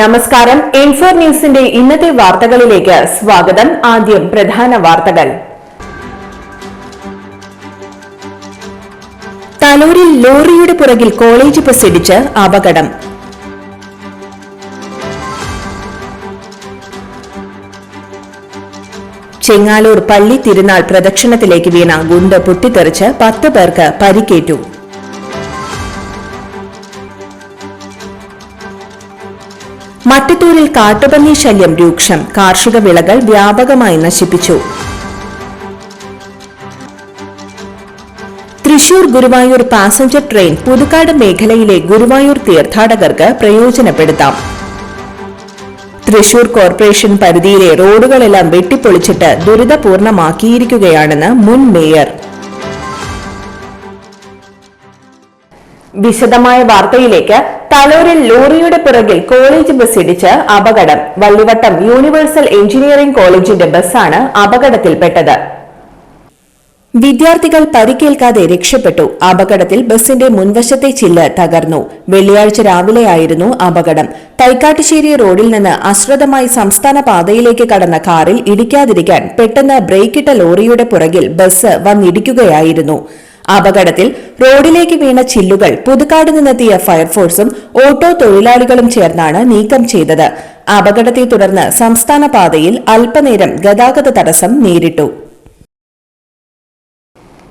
നമസ്കാരം. ഇൻഫോർ ന്യൂസിന്റെ ഇന്നത്തെ വാർത്തകളിലേക്ക് സ്വാഗതം. ആദ്യം പ്രധാന വാർത്തകൾ. തലൂരിൽ ലോറിയുടെ പുറകിൽ കോളേജ് ബസ് ഇടിച്ച് അപകടം. ചെങ്ങാലൂർ പള്ളി തിരുനാൾ പ്രദക്ഷിണത്തിലേക്ക് വീണ ഗുണ്ട് പൊട്ടിത്തെറിച്ച് പത്ത് പേർക്ക് പരിക്കേറ്റു. മട്ടത്തൂരിൽ കാട്ടുപന്നി ശല്യം രൂക്ഷം. കാർഷിക വിളകൾ വ്യാപകമായി നശിപ്പിച്ചു. തൃശൂർ ഗുരുവായൂർ പാസഞ്ചർ ട്രെയിൻ പുതുക്കാട് മേഖലയിലെ ഗുരുവായൂർ തീർത്ഥാടകർക്ക് പ്രയോജനപ്പെടുത്താം. തൃശൂർ കോർപ്പറേഷൻ പരിധിയിലെ റോഡുകളെല്ലാം വെട്ടിപ്പൊളിച്ചിട്ട് ദുരിതപൂർണമാക്കിയിരിക്കുകയാണെന്ന് മുൻ മേയർ. വിശദമായ വാർത്തയിലേക്ക് തലൂരിൽ ലോറിയുടെ പിറകിൽ കോളേജ് ബസ് ഇടിച്ച് അപകടം. വള്ളിവട്ടം യൂണിവേഴ്സൽ എഞ്ചിനീയറിംഗ് കോളേജിന്റെ ബസ്സാണ് അപകടത്തിൽപ്പെട്ടത്. വിദ്യാർത്ഥികൾ പരിക്കേൽക്കാതെ രക്ഷപ്പെട്ടു. അപകടത്തിൽ ബസിന്റെ മുൻവശത്തെ ചില്ല് തകർന്നു. വെള്ളിയാഴ്ച രാവിലെയായിരുന്നു അപകടം. തൈക്കാട്ടുശ്ശേരി റോഡിൽ നിന്ന് അശ്രദ്ധമായി സംസ്ഥാന പാതയിലേക്ക് കടന്ന കാറിൽ ഇടിക്കാതിരിക്കാൻ പെട്ടെന്ന് ബ്രേക്കിട്ട ലോറിയുടെ പുറകിൽ ബസ് വന്നിടിക്കുകയായിരുന്നു. അപകടത്തിൽ റോഡിലേക്ക് വീണ ചില്ലുകൾ പുതുക്കാട് നിന്നെത്തിയ ഫയർഫോഴ്സും ഓട്ടോ തൊഴിലാളികളും ചേർന്നാണ് നീക്കം ചെയ്തത്. അപകടത്തെ തുടർന്ന് സംസ്ഥാന പാതയിൽ അല്പനേരം ഗതാഗത തടസ്സം നേരിട്ടു.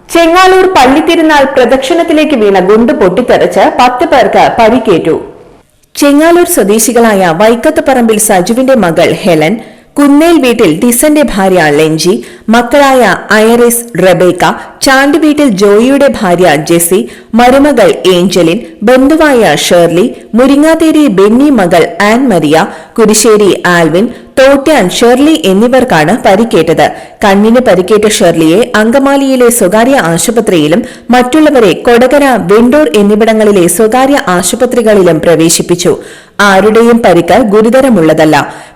ചെങ്ങാലൂർ പള്ളിത്തിരുനാൾ പ്രദക്ഷിണത്തിലേക്ക് വീണ ഗുണ്ട് പൊട്ടിത്തെറിച്ച് പത്ത് പേർക്ക് പരിക്കേറ്റു. ചെങ്ങാലൂർ സ്വദേശികളായ വൈക്കത്ത് പറമ്പിൽ സജുവിന്റെ മകൾ ഹെലൻ കുന്നേൽ വീട്ടിൽ ടിസന്റെ ഭാര്യ ലെഞ്ചി മക്കളായ ഐറിസ് റബേക്ക ചാണ്ടി വീട്ടിൽ ജോയിയുടെ ഭാര്യ ജെസി മരുമകൾ ഏഞ്ചലിൻ ബന്ധുവായ ഷേർലി മുരിങ്ങാതേരി ബെന്നി മകൾ Ann Maria Kurisseri Alvin Thottiyan Shirley എന്നിവർക്കാണ് പരിക്കേറ്റത്. കണ്ണിന് പരിക്കേറ്റ ഷെർലിയെ അങ്കമാലിയിലെ സ്വകാര്യ ആശുപത്രിയിലും മറ്റുള്ളവരെ കൊടകര വെണ്ടൂർ എന്നിവിടങ്ങളിലെ സ്വകാര്യ ആശുപത്രികളിലും പ്രവേശിപ്പിച്ചു. ആരുടെയും പരിക്ക് ഗുരുതരമുള്ളതല്ല.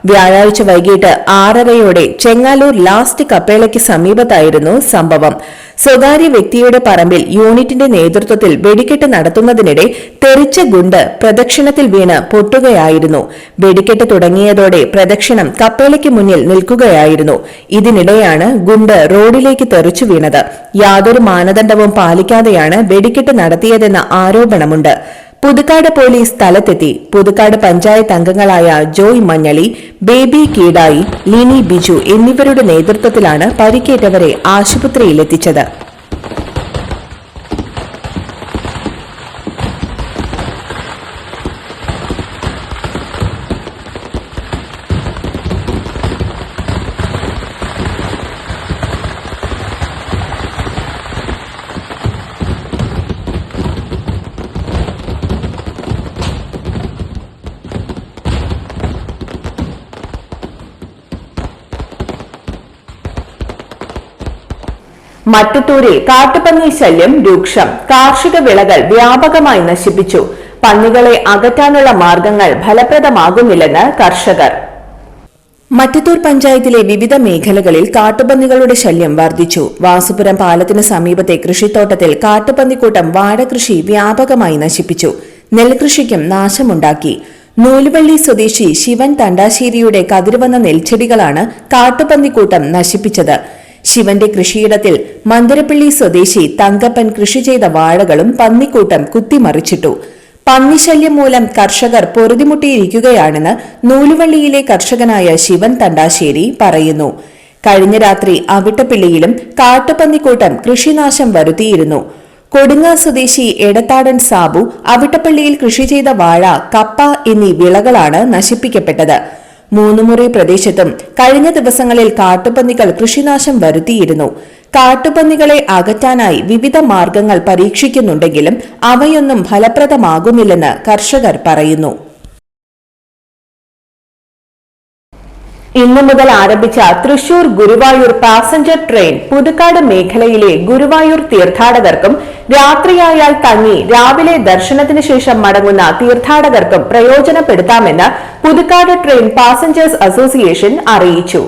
വ്യാഴാഴ്ച വൈകിട്ട് ആറരയോടെ ചെങ്ങാലൂർ ലാസ്റ്റ് കപ്പേളയ്ക്ക് സമീപത്തായിരുന്നു സംഭവം. സ്വകാര്യ വ്യക്തിയുടെ പറമ്പിൽ യൂണിറ്റിന്റെ നേതൃത്വത്തിൽ വെടിക്കെട്ട് നടത്തുന്നതിനിടെ തെറിച്ച ഗുണ്ട് പ്രദക്ഷിണത്തിൽ വീണ് പൊട്ടുകയായിരുന്നു. വെടിക്കെട്ട് തുടങ്ങിയതോടെ പ്രദക്ഷിണം കപ്പേളയ്ക്ക് മുന്നിൽ നിൽക്കുകയായിരുന്നു. ഇതിനിടെയാണ് ഗുണ്ട് റോഡിലേക്ക് തെറിച്ചു വീണത്. യാതൊരു മാനദണ്ഡവും പാലിക്കാതെയാണ് വെടിക്കെട്ട് നടത്തിയതെന്ന ആരോപണമുണ്ട്. പുതുക്കാട് പോലീസ് സ്ഥലത്തെത്തി. പുതുക്കാട് പഞ്ചായത്ത് അംഗങ്ങളായ ജോയ് മഞ്ഞളി ബേബി കീടായി ലിനി ബിജു എന്നിവരുടെ നേതൃത്വത്തിലാണ് പരിക്കേറ്റവരെ ആശുപത്രിയിലെത്തിച്ചത്. മട്ടുത്തൂരിൽ കാട്ടുപന്നി ശല്യം രൂക്ഷം. കാർഷിക വിളകൾ വ്യാപകമായി നശിപ്പിച്ചു. പന്നികളെ അകറ്റാനുള്ള മാർഗങ്ങൾ ഫലപ്രദമാകുന്നില്ലെന്ന് കർഷകർ. മറ്റത്തൂർ പഞ്ചായത്തിലെ വിവിധ മേഖലകളിൽ കാട്ടുപന്നികളുടെ ശല്യം വർദ്ധിച്ചു. വാസുപുരം പാലത്തിന് സമീപത്തെ കൃഷിത്തോട്ടത്തിൽ കാട്ടുപന്നിക്കൂട്ടം വാഴകൃഷി വ്യാപകമായി നശിപ്പിച്ചു. നെൽകൃഷിക്കും നാശമുണ്ടാക്കി. നൂലുവള്ളി സ്വദേശി ശിവൻ തണ്ടാശ്ശേരിയുടെ കതിർവന്ന നെൽച്ചെടികളാണ് കാട്ടുപന്നിക്കൂട്ടം നശിപ്പിച്ചത്. ശിവന്റെ കൃഷിയിടത്തിൽ മന്ദരപ്പള്ളി സ്വദേശി തങ്കപ്പൻ കൃഷി ചെയ്ത വാഴകളും പന്നിക്കൂട്ടം കുത്തിമറിച്ചിട്ടു. പന്നിശല്യം മൂലം കർഷകർ പൊറുതിമുട്ടിയിരിക്കുകയാണെന്ന് നൂലുവള്ളിയിലെ കർഷകനായ ശിവൻ തണ്ടാശ്ശേരി പറയുന്നു. കഴിഞ്ഞ രാത്രി അവിട്ടപ്പിള്ളിയിലും കാട്ടുപന്നിക്കൂട്ടം കൃഷിനാശം വരുത്തിയിരുന്നു. കൊടുങ്ങ സ്വദേശി എടത്താടൻ സാബു അവിട്ടപ്പള്ളിയിൽ കൃഷി ചെയ്ത വാഴ കപ്പ എന്നീ വിളകളാണ് നശിപ്പിക്കപ്പെട്ടത്. മൂന്നുമുറി പ്രദേശത്തും കഴിഞ്ഞ ദിവസങ്ങളിൽ കാട്ടുപന്നികൾ കൃഷിനാശം വരുത്തിയിരുന്നു. കാട്ടുപന്നികളെ അകറ്റാനായി വിവിധ മാർഗങ്ങൾ പരീക്ഷിക്കുന്നുണ്ടെങ്കിലും അവയൊന്നും ഫലപ്രദമാകുന്നില്ലെന്ന് കർഷകർ പറയുന്നു. ഇന്നു മുതൽ ആരംഭിച്ച തൃശൂർ ഗുരുവായൂർ പാസഞ്ചർ ട്രെയിൻ പുതുക്കാട് മേഖലയിലെ ഗുരുവായൂർ തീർത്ഥാടകർക്കും രാത്രിയായാൽ തങ്ങി രാവിലെ ദർശനത്തിന് ശേഷം മടങ്ങുന്ന തീർത്ഥാടകർക്കും പ്രയോജനപ്പെടുത്താമെന്ന് പുതുക്കാട് ട്രെയിൻ പാസഞ്ചേഴ്സ് അസോസിയേഷൻ അറിയിച്ചു.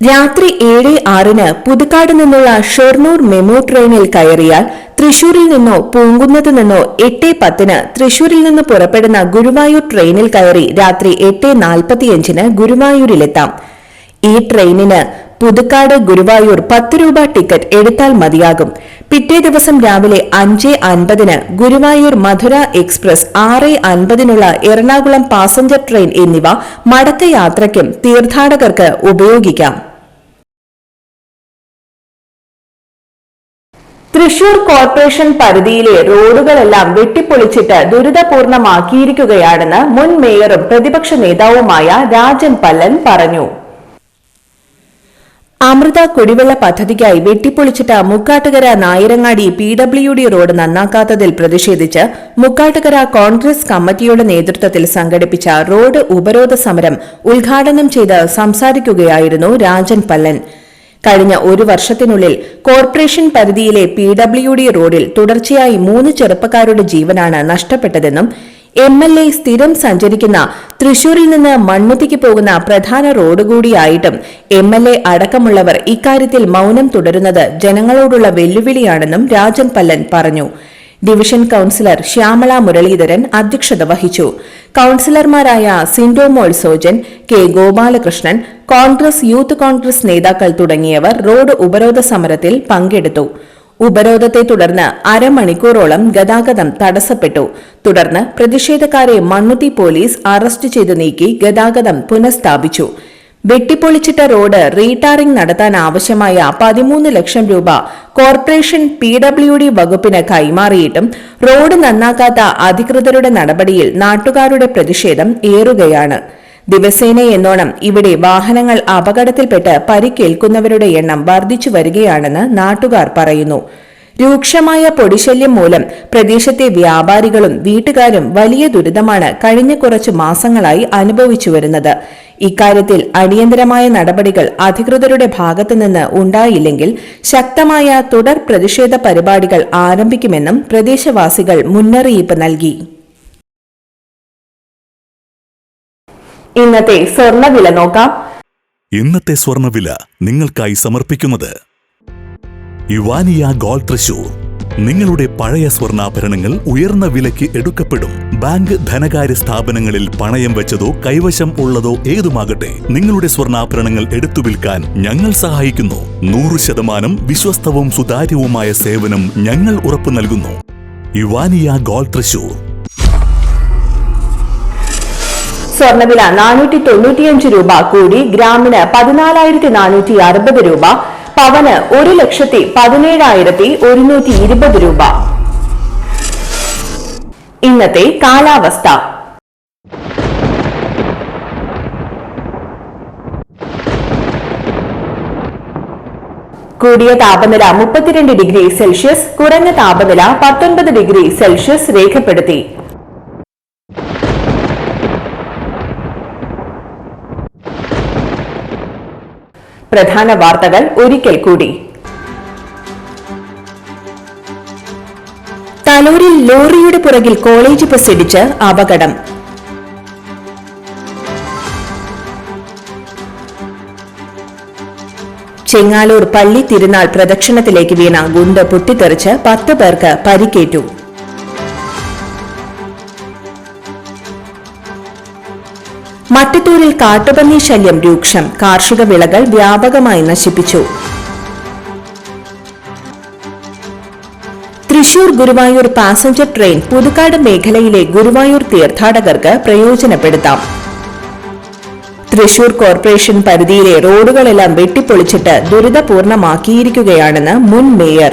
രാത്രി ഏഴ് ആറിന് പുതുക്കാട് നിന്നുള്ള ഷൊർണൂർ മെമു ട്രെയിനിൽ കയറിയാൽ തൃശൂരിൽ നിന്നോ പൂങ്കുന്നത്ത് നിന്നോ എട്ട് പത്തിന് തൃശൂരിൽ നിന്ന് പുറപ്പെടുന്ന ഗുരുവായൂർ ട്രെയിനിൽ കയറി രാത്രി എട്ട് നാൽപ്പത്തിയഞ്ചിന് ഗുരുവായൂരിലെത്താം. ഈ ട്രെയിനിന് പുതുക്കാട് ഗുരുവായൂർ പത്ത് രൂപ ടിക്കറ്റ് എടുത്താൽ മതിയാകും. പിറ്റേ ദിവസം രാവിലെ അഞ്ച് അൻപതിന് ഗുരുവായൂർ മധുര എക്സ്പ്രസ് ആറ് അൻപതിനുള്ള എറണാകുളം പാസഞ്ചർ ട്രെയിൻ എന്നിവ മടക്കയാത്രയ്ക്കും തീർത്ഥാടകർക്ക് ഉപയോഗിക്കാം. തൃശൂർ കോർപ്പറേഷൻ പരിധിയിലെ റോഡുകളെല്ലാം വെട്ടിപ്പൊളിച്ചിട്ട് ദുരിതപൂർണമാക്കിയിരിക്കുകയാണെന്ന് മുൻ മേയറും പ്രതിപക്ഷ നേതാവുമായ രാജൻ പല്ലൻ പറഞ്ഞു. അമൃത കുടിവെള്ള പദ്ധതിക്കായി വെട്ടിപ്പൊളിച്ചിട്ട Mukkattukara Nayarangadi P W D road നന്നാക്കാത്തതിൽ പ്രതിഷേധിച്ച് മുക്കാട്ടുകര കോൺഗ്രസ് കമ്മിറ്റിയുടെ നേതൃത്വത്തിൽ സംഘടിപ്പിച്ച റോഡ് ഉപരോധ സമരം ഉദ്ഘാടനം ചെയ്ത് സംസാരിക്കുകയായിരുന്നു രാജൻ പല്ലൻ. കഴിഞ്ഞ ഒരു വർഷത്തിനുള്ളിൽ കോർപ്പറേഷൻ പരിധിയിലെ പി ഡബ്ല്യു ഡി റോഡിൽ തുടർച്ചയായി മൂന്ന് ചെറുപ്പക്കാരുടെ ജീവനാണ് നഷ്ടപ്പെട്ടതെന്നും എം എൽ എ സ്ഥിരം സഞ്ചരിക്കുന്ന തൃശൂരിൽ നിന്ന് മണ്ണുത്തിക്ക് പോകുന്ന പ്രധാന റോഡ് കൂടിയായിട്ടും എം എൽ എ അടക്കമുള്ളവർ ഇക്കാര്യത്തിൽ മൌനം തുടരുന്നത് ജനങ്ങളോടുള്ള വെല്ലുവിളിയാണെന്നും രാജൻ പല്ലൻ പറഞ്ഞു ഡിവിഷൻ കൌൺസിലർ ശ്യാമള മുരളീധരൻ അധ്യക്ഷത വഹിച്ചു. കൌൺസിലർമാരായ Sindomol Sojan K Gopalakrishnan Congress youth Congress നേതാക്കൾ തുടങ്ങിയവർ റോഡ് ഉപരോധ സമരത്തിൽ പങ്കെടുത്തു. ഉപരോധത്തെ തുടർന്ന് അരമണിക്കൂറോളം ഗതാഗതം തടസ്സപ്പെട്ടു. തുടർന്ന് പ്രതിഷേധക്കാരെ മണ്ണുത്തി പോലീസ് അറസ്റ്റ് ചെയ്ത് നീക്കി ഗതാഗതം പുനഃസ്ഥാപിച്ചു. വെട്ടിപ്പൊളിച്ചിട്ട റോഡ് റീടാറിംഗ് നടത്താൻ ആവശ്യമായ പതിമൂന്ന് ലക്ഷം രൂപ കോർപ്പറേഷൻ പി ഡബ്ല്യു ഡി വകുപ്പിന് കൈമാറിയിട്ടും റോഡ് നന്നാക്കാത്ത അധികൃതരുടെ നടപടിയിൽ നാട്ടുകാരുടെ പ്രതിഷേധം ഏറുകയാണ്. ദിവസേന എന്നോണം ഇവിടെ വാഹനങ്ങൾ അപകടത്തിൽപ്പെട്ട് പരിക്കേൽക്കുന്നവരുടെ എണ്ണം വർദ്ധിച്ചു വരികയാണെന്ന് നാട്ടുകാർ പറയുന്നു. രൂക്ഷമായ പൊടിശല്യം മൂലം പ്രദേശത്തെ വ്യാപാരികളും വീട്ടുകാരും വലിയ ദുരിതമാണ് കഴിഞ്ഞ കുറച്ചു മാസങ്ങളായി അനുഭവിച്ചു വരുന്നത്. ഇക്കാര്യത്തിൽ അടിയന്തരമായ നടപടികൾ അധികൃതരുടെ ഭാഗത്തുനിന്ന് ഉണ്ടായില്ലെങ്കിൽ ശക്തമായ തുടർ പ്രതിഷേധ പരിപാടികൾ ആരംഭിക്കുമെന്നും പ്രദേശവാസികൾ മുന്നറിയിപ്പ് നൽകി. ഇന്നത്തെ സ്വർണവില നോക്കാം. ഇന്നത്തെ സ്വർണവില നിങ്ങൾക്കായി സമർപ്പിക്കുന്നത് ഇവാനിയ ഗോൾഡ് തൃശൂർ. നിങ്ങളുടെ പഴയ സ്വർണാഭരണങ്ങൾ ഉയർന്ന വിലയ്ക്ക് എടുക്കപ്പെടും. ബാങ്ക് ധനകാര്യ സ്ഥാപനങ്ങളിൽ പണയം വെച്ചതോ കൈവശം ഉള്ളതോ ഏതുമാകട്ടെ നിങ്ങളുടെ സ്വർണാഭരണങ്ങൾ എടുത്തു വിൽക്കാൻ ഞങ്ങൾ സഹായിക്കുന്നു. നൂറ് ശതമാനം വിശ്വസ്തവും സുതാര്യവുമായ സേവനം ഞങ്ങൾ ഉറപ്പു നൽകുന്നു. യുവാനിയ ഗോൾഡ് തൃശൂർ. സ്വർണവില നാനൂറ്റി തൊണ്ണൂറ്റിയഞ്ച് രൂപ കൂടി ഗ്രാമിന് പതിനാലായിരത്തി നാനൂറ്റി അറുപത് രൂപ പവന് ഒരു ലക്ഷത്തി പതിനേഴായിരത്തി ഒരുന്നൂറ്റി ഇരുപത് രൂപ. ഇന്നത്തെ കാലാവസ്ഥ. കൂടിയ താപനില മുപ്പത്തിരണ്ട് ഡിഗ്രി സെൽഷ്യസ് കുറഞ്ഞ താപനില പത്തൊൻപത് ഡിഗ്രി സെൽഷ്യസ് രേഖപ്പെടുത്തി. പ്രധാന വാർത്തകൾ ഒരിക്കൽ കൂടി. തലൂരിൽ ലോറിയുടെ പുറകിൽ കോളേജ് ബസ് ഇടിച്ച് അപകടം. ചെങ്ങാലൂർ പള്ളി തിരുനാൾ പ്രദക്ഷിണത്തിലേക്ക് വീണ ഗുണ്ട് പൊട്ടിത്തെറിച്ച് പത്ത് പേർക്ക് പരിക്കേറ്റു. മട്ടത്തൂരിൽ കാട്ടുപന്നി ശല്യം രൂക്ഷം. കാർഷിക വിളകൾ വ്യാപകമായി നശിപ്പിച്ചു. തൃശൂർ ഗുരുവായൂർ പാസഞ്ചർ ട്രെയിൻ പുതുക്കാട് മേഖലയിലെ ഗുരുവായൂർ തീർത്ഥാടകർക്ക് പ്രയോജനപ്പെടുത്താം. തൃശൂർ കോർപ്പറേഷൻ പരിധിയിലെ റോഡുകളെല്ലാം വെട്ടിപ്പൊളിച്ചിട്ട് ദുരിതപൂർണമാക്കിയിരിക്കുകയാണെന്ന് മുൻ മേയർ.